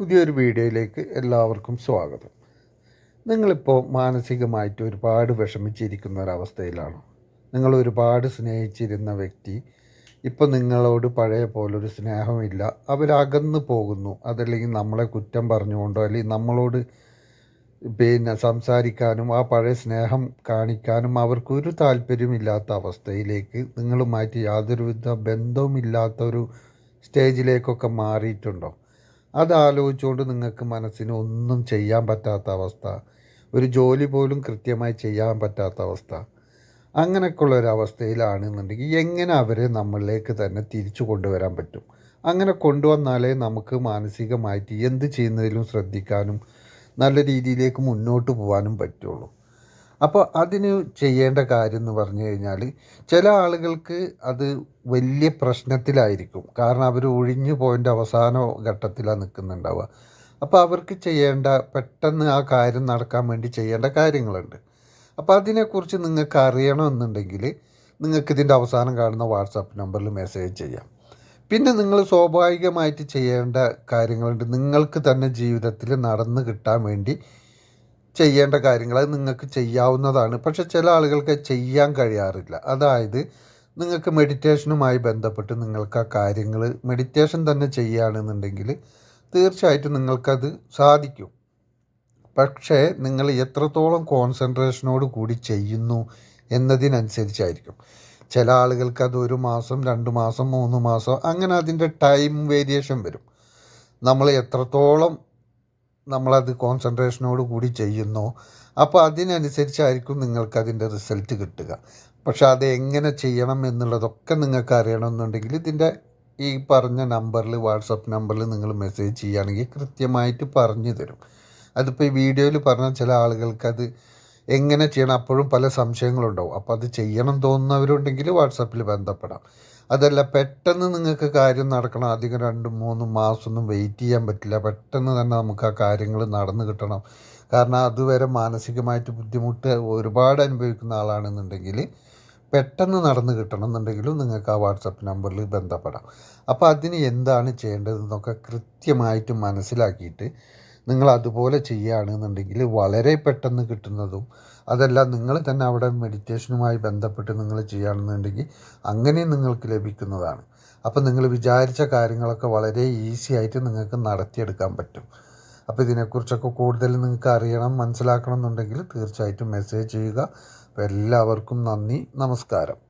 പുതിയൊരു വീഡിയോയിലേക്ക് എല്ലാവർക്കും സ്വാഗതം. നിങ്ങളിപ്പോൾ മാനസികമായിട്ട് ഒരുപാട് വിഷമിച്ചിരിക്കുന്ന ഒരവസ്ഥയിലാണ് നിങ്ങൾ ഒരുപാട് സ്നേഹിച്ചിരുന്ന വ്യക്തി ഇപ്പോൾ നിങ്ങളോട് പഴയ പോലൊരു സ്നേഹമില്ല അവരകന്നു പോകുന്നു അതല്ലെങ്കിൽ നമ്മളെ കുറ്റം പറഞ്ഞുകൊണ്ടോ അല്ലെങ്കിൽ നമ്മളോട് പിന്നെ സംസാരിക്കാനും ആ പഴയ സ്നേഹം കാണിക്കാനും അവർക്കൊരു താല്പര്യമില്ലാത്ത അവസ്ഥയിലേക്ക് നിങ്ങളുമായിട്ട് യാതൊരുവിധ ബന്ധവുമില്ലാത്ത ഒരു സ്റ്റേജിലേക്കൊക്കെ മാറിയിട്ടുണ്ടോ? അത് ആലോചിച്ചുകൊണ്ട് നിങ്ങൾക്ക് മനസ്സിന് ഒന്നും ചെയ്യാൻ പറ്റാത്ത അവസ്ഥ. ഒരു ജോലി പോലും കൃത്യമായി ചെയ്യാൻ പറ്റാത്ത അവസ്ഥ. അങ്ങനെയൊക്കെയുള്ള ഒരു അവസ്ഥയിലാണെന്നുണ്ടെങ്കിൽ എങ്ങനെ അവരെ നമ്മളിലേക്ക് തന്നെ തിരിച്ചു കൊണ്ടുവരാൻ പറ്റും? അങ്ങനെ കൊണ്ടുവന്നാലേ നമുക്ക് മാനസികമായിട്ട് എന്ത് ചെയ്യുന്നതിലും ശ്രദ്ധിക്കാനും നല്ല രീതിയിലേക്ക് മുന്നോട്ട് പോകാനും പറ്റുള്ളൂ. അപ്പോൾ അതിന് ചെയ്യേണ്ട കാര്യം എന്ന് പറഞ്ഞു കഴിഞ്ഞാൽ ചില ആളുകൾക്ക് അത് വലിയ പ്രശ്നത്തിലായിരിക്കും. കാരണം അവർ ഒഴിഞ്ഞു പോയിന്റെ അവസാന ഘട്ടത്തിലാണ് നിൽക്കുന്നുണ്ടാവുക. അപ്പോൾ അവർക്ക് ചെയ്യേണ്ട പെട്ടെന്ന് ആ കാര്യം നടക്കാൻ വേണ്ടി ചെയ്യേണ്ട കാര്യങ്ങളുണ്ട്. അപ്പോൾ അതിനെക്കുറിച്ച് നിങ്ങൾക്ക് അറിയണമെന്നുണ്ടെങ്കിൽ നിങ്ങൾക്ക് ഇതിന്റെ അവസാനം കാണുന്ന വാട്സാപ്പ് നമ്പറിൽ മെസ്സേജ് ചെയ്യാം. പിന്നെ നിങ്ങൾ സ്വാഭാവികമായിട്ട് ചെയ്യേണ്ട കാര്യങ്ങളുണ്ട്. നിങ്ങൾക്ക് തന്നെ ജീവിതത്തിൽ നടന്നു കിട്ടാൻ വേണ്ടി ചെയ്യേണ്ട കാര്യങ്ങൾ അത് നിങ്ങൾക്ക് ചെയ്യാവുന്നതാണ്. പക്ഷെ ചില ആളുകൾക്ക് ചെയ്യാൻ കഴിയാറില്ല. അതായത് നിങ്ങൾക്ക് മെഡിറ്റേഷനുമായി ബന്ധപ്പെട്ട് നിങ്ങൾക്ക് ആ കാര്യങ്ങൾ മെഡിറ്റേഷൻ തന്നെ ചെയ്യുകയാണെന്നുണ്ടെങ്കിൽ തീർച്ചയായിട്ടും നിങ്ങൾക്കത് സാധിക്കും. പക്ഷേ നിങ്ങൾ എത്രത്തോളം കോൺസെൻട്രേഷനോട് കൂടി ചെയ്യുന്നു എന്നതിനനുസരിച്ചായിരിക്കും. ചില ആളുകൾക്ക് അത് ഒരു മാസം രണ്ട് മാസം മൂന്ന് മാസം അങ്ങനെ അതിന്റെ ടൈം വേരിയേഷൻ വരും. നമ്മൾ എത്രത്തോളം നമ്മളത് കോൺസെൻട്രേഷനോട് കൂടി ചെയ്യുന്നു. അപ്പോൾ അതിനനുസരിച്ചായിരിക്കും നിങ്ങൾക്ക് അതിന്റെ റിസൾട്ട് കിട്ടുക. പക്ഷേ അത് എങ്ങനെ ചെയ്യണം എന്നുള്ളതൊക്കെ നിങ്ങൾക്ക് അറിയണമെന്നുണ്ടെങ്കിൽ ഇതിന്റെ ഈ പറഞ്ഞ നമ്പറിൽ വാട്സപ്പ് നമ്പറിൽ നിങ്ങൾ മെസ്സേജ് ചെയ്യുകയാണെങ്കിൽ കൃത്യമായിട്ട് പറഞ്ഞു തരും. അതിപ്പോൾ ഈ വീഡിയോയിൽ പറഞ്ഞ ചില ആളുകൾക്കത് എങ്ങനെ ചെയ്യണം? അപ്പോഴും പല സംശയങ്ങളുണ്ടാവും. അപ്പോൾ അത് ചെയ്യണം തോന്നുന്നവരുണ്ടെങ്കിൽ വാട്സപ്പിൽ ബന്ധപ്പെടാം. അതല്ല പെട്ടെന്ന് നിങ്ങൾക്ക് കാര്യം നടക്കണം. അധികം രണ്ടും മൂന്നും മാസമൊന്നും വെയിറ്റ് ചെയ്യാൻ പറ്റില്ല. പെട്ടെന്ന് തന്നെ നമുക്ക് ആ കാര്യങ്ങൾ നടന്നു കിട്ടണം. കാരണം അതുവരെ മാനസികമായിട്ട് ബുദ്ധിമുട്ട് ഒരുപാട് അനുഭവിക്കുന്ന ആളാണെന്നുണ്ടെങ്കിൽ പെട്ടെന്ന് നടന്നു കിട്ടണം എന്നുണ്ടെങ്കിലും നിങ്ങൾക്ക് ആ വാട്സപ്പ് നമ്പറിൽ ബന്ധപ്പെടാം. അപ്പോൾ അതിന് എന്താണ് ചെയ്യേണ്ടതെന്നൊക്കെ കൃത്യമായിട്ട് മനസ്സിലാക്കിയിട്ട് നിങ്ങൾ അതുപോലെ ചെയ്യുകയാണെന്നുണ്ടെങ്കിൽ വളരെ പെട്ടെന്ന് കിട്ടുന്നതും അതല്ല നിങ്ങൾ തന്നെ അവിടെ മെഡിറ്റേഷനുമായി ബന്ധപ്പെട്ട് നിങ്ങൾ ചെയ്യുകയാണെന്നുണ്ടെങ്കിൽ അങ്ങനെ നിങ്ങൾക്ക് ലഭിക്കുന്നതാണ്. അപ്പോൾ നിങ്ങൾ വിചാരിച്ച കാര്യങ്ങളൊക്കെ വളരെ ഈസി ആയിട്ട് നിങ്ങൾക്ക് നടത്തിയെടുക്കാൻ പറ്റും. അപ്പോൾ ഇതിനെക്കുറിച്ചൊക്കെ കൂടുതൽ നിങ്ങൾക്ക് അറിയണം മനസ്സിലാക്കണം എന്നുണ്ടെങ്കിൽ തീർച്ചയായിട്ടും മെസ്സേജ് ചെയ്യുക. എല്ലാവർക്കും നന്ദി നമസ്കാരം.